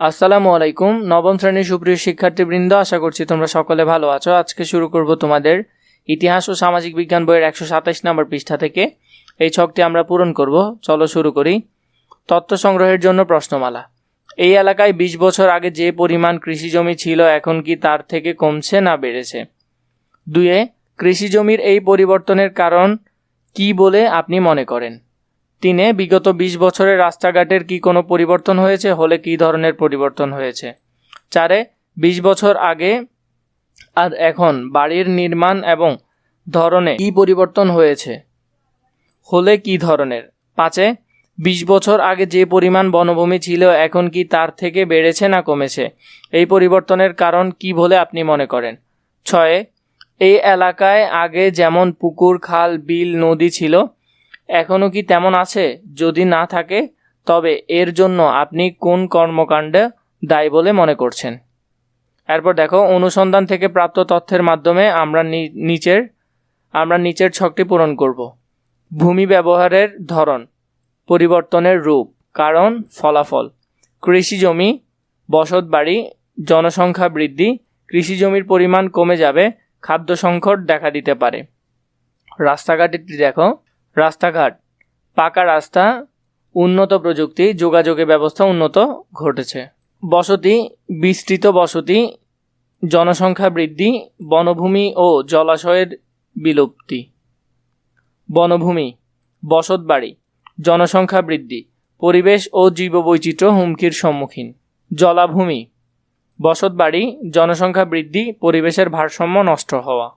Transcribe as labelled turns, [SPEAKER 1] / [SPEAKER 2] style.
[SPEAKER 1] আসসালামু আলাইকুম। নবম শ্রেণির সুপ্রিয় শিক্ষার্থীবৃন্দ, আশা করছি তোমরা সকলে ভালো আছো। আজকে শুরু করব তোমাদের ইতিহাস ও সামাজিক বিজ্ঞান বইয়ের একশো সাতাশ নম্বর পৃষ্ঠা থেকে। এই ছকটি আমরা পূরণ করব। চলো শুরু করি। তথ্য সংগ্রহের জন্য প্রশ্নমালা। এই এলাকায় ২০ বছর আগে যে পরিমাণ কৃষি জমি ছিল, এখন কি তার থেকে কমছে না বেড়েছে? দুয়ে কৃষি জমির এই পরিবর্তনের কারণ কি বলে আপনি মনে করেন? তিনে বিগত ২০ বছরের রাস্তাঘাটের কি কোনো পরিবর্তন হয়েছে? হলে কি ধরনের পরিবর্তন হয়েছে? চারে ২০ বছর আগে আর এখন বাড়ির নির্মাণ এবং ধরনে কি পরিবর্তন হয়েছে? হলে কি ধরনের? পাঁচে ২০ বছর আগে যে পরিমাণ বনভূমি ছিল এখন কি তার থেকে বেড়েছে না কমেছে? এই পরিবর্তনের কারণ কি বলে আপনি মনে করেন? ছয়ে, এই এলাকায় আগে যেমন পুকুর, খাল, বিল, নদী ছিল এখনও কি তেমন আছে? যদি না থাকে, তবে এর জন্য আপনি কোন কর্মকাণ্ডে দায়ী বলে মনে করছেন? এরপর দেখো, অনুসন্ধান থেকে প্রাপ্ত তথ্যের মাধ্যমে আমরা নিচের আমরা নিচের ছকটি পূরণ করব। ভূমি ব্যবহারের ধরন, পরিবর্তনের রূপ, কারণ, ফলাফল। কৃষি জমি, বসত বাড়ি, জনসংখ্যা বৃদ্ধি, কৃষি জমির পরিমাণ কমে যাবে, খাদ্য সংকট দেখা দিতে পারে। রাস্তাঘাটটি দেখো রাস্তাঘাট। পাকা রাস্তা, উন্নত প্রযুক্তি, যোগাযোগের ব্যবস্থা উন্নত ঘটেছে। বসতি, বিস্তৃত বসতি, জনসংখ্যা বৃদ্ধি, বনভূমি ও জলাশয়ের বিলুপ্তি। বনভূমি, বসতবাড়ি, জনসংখ্যা বৃদ্ধি, পরিবেশ ও জীববৈচিত্র্য হুমকির সম্মুখীন। জলাভূমি, বসতবাড়ি, জনসংখ্যা বৃদ্ধি, পরিবেশের ভারসাম্য নষ্ট হওয়া।